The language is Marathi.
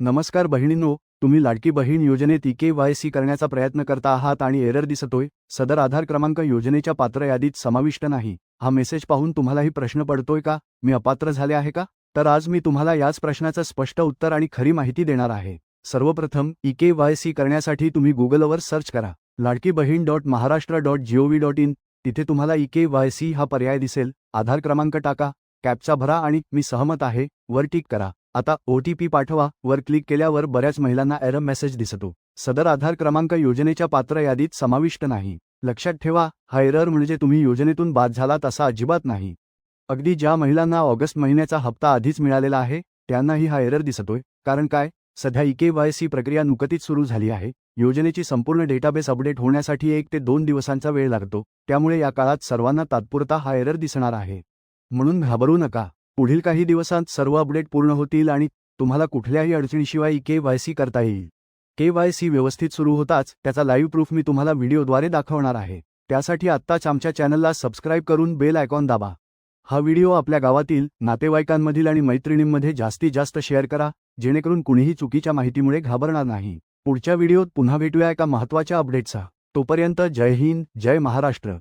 नमस्कार बहिणींनो तुम्ही लाडकी बहीण योजनेत के वाय सी करण्याचा प्रयत्न करता आहात आणि एरर दिसतोय सदर आधार क्रमांक योजनेच्या पात्र यादीत समाविष्ट नाही. हा मेसेज पाहून तुम्हालाही प्रश्न पडतोय का? मी अपात्र झाले आहे का? तर आज मी तुम्हाला याच प्रश्नाचं स्पष्ट उत्तर आणि खरी माहिती देणार आहे. सर्वप्रथम ई के वाय सी करण्यासाठी तुम्ही गुगलवर सर्च करा Ladki Bahin dot Maharashtra dot gov dot in. तिथे तुम्हाला ई के वाय सी हा पर्याय दिसेल. आधार क्रमांक टाका कॅपचा भरा आणि मी सहमत आहे वर टिक करा. आता ओ टी पी पाठवा वर क्लिक केल्यावर बऱ्याच महिलांना एरर मेसेज दिसतो. सदर आधार क्रमांक योजनेच्या पात्र यादीत समाविष्ट नाही. लक्षात ठेवा हा एरर म्हणजे तुम्ही योजनेतून बाद झालात असा अजिबात नाही. अगदी ज्या महिलांना ऑगस्ट महिन्याचा हप्ता आधीच मिळालेला आहे त्यांनाही हा एरर दिसतोय. कारण काय? सध्या ई वाय सी प्रक्रिया नुकतीच सुरू झाली आहे. योजनेची संपूर्ण डेटाबेस अपडेट होण्यासाठी एक ते दोन दिवसांचा वेळ लागतो. त्यामुळे या काळात सर्वांना तात्पुरता हा एरर दिसणार आहे. म्हणून घाबरू नका. पुढील काही दिवसांत सर्व अपडेट पूर्ण होतील आणि तुम्हाला कुठल्याही अडचणीशिवाय के वाय सी करता येईल. के वाय सी व्यवस्थित सुरू होताच त्याचा लाईव्ह प्रूफ मी तुम्हाला व्हिडिओद्वारे दाखवणार आहे. त्यासाठी आत्ताच आमच्या चॅनलला सबस्क्राईब करून बेल आयकॉन दाबा. हा व्हिडिओ आपल्या गावातील नातेवाईकांमधील आणि मैत्रिणींमध्ये जास्तीत जास्त शेअर करा जेणेकरून कुणीही चुकीच्या माहितीमुळे घाबरणार नाही. पुढच्या व्हिडिओत पुन्हा भेटूया एका महत्त्वाच्या अपडेटचा. तोपर्यंत जय हिंद जय महाराष्ट्र.